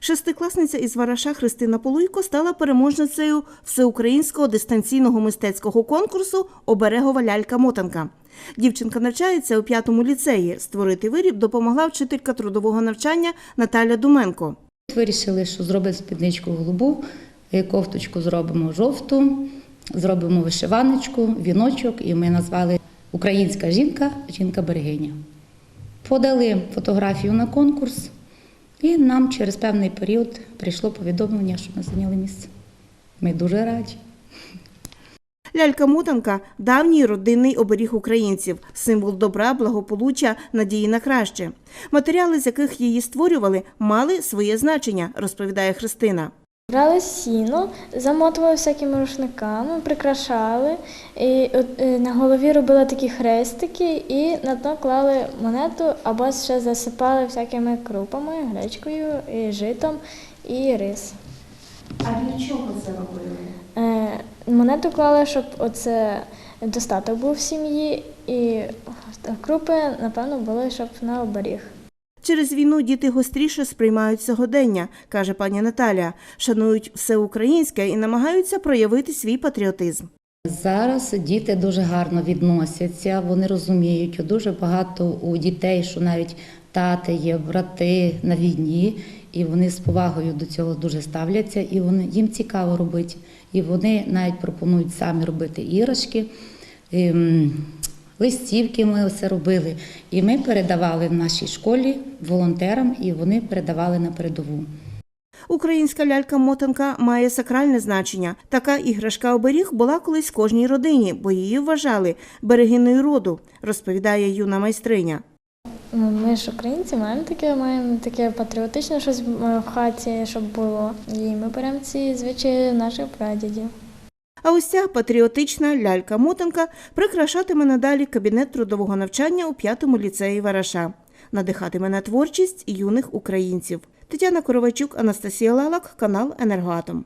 Шестикласниця із Вараша Христина Полуйко стала переможницею всеукраїнського дистанційного мистецького конкурсу Оберегова лялька-мотанка. Дівчинка навчається у п'ятому ліцеї. Створити виріб допомогла вчителька трудового навчання Наталя Думенко. Вирішили, що зробимо спідничку голубу, е, кофточку зробимо жовту, зробимо вишиваночку, віночок, і ми назвали Українська жінка, жінка-берегиня. Подали фотографію на конкурс, і нам через певний період прийшло повідомлення, що ми зайняли місце. Ми дуже раді. Лялька-мотанка – давній родинний оберіг українців, символ добра, благополуччя, надії на краще. Матеріали, з яких її створювали, мали своє значення, розповідає Христина. Брали сіно, замотували всякими рушниками, прикрашали, і е, на голові робили такі хрестики і на дно клали монету або ще засипали всякими крупами, гречкою, і житом і рис. А для чого це робили? Е, монету клали, щоб оце достаток був в сім'ї, і крупи, напевно, були, щоб на оберіг. Через війну діти гостріше сприймають сьогодення, каже пані Наталя, шанують все українське і намагаються проявити свій патріотизм. Зараз діти дуже гарно відносяться, вони розуміють, дуже багато у дітей, що навіть тати є, брати на війні, і вони з повагою до цього дуже ставляться, і вони їм цікаво робити. І вони навіть пропонують самі робити іграшки. Листівки ми все робили, і ми передавали в нашій школі волонтерам, і вони передавали на передову. Українська лялька-мотанка має сакральне значення. Така іграшка-оберіг була колись в кожній родині, бо її вважали берегиною роду, розповідає юна майстриня. Ну, Ми ж українці маємо таке, маємо таке патріотичне щось в хаті, щоб було. І ми беремо ці звичаї наших прадідів. А ось ця патріотична лялька-мотанка прикрашатиме надалі кабінет трудового навчання у п'ятому ліцеї Вараша. Надихатиме на творчість юних українців. Тетяна Коровачук, Анастасія Лалак, канал Енергоатом.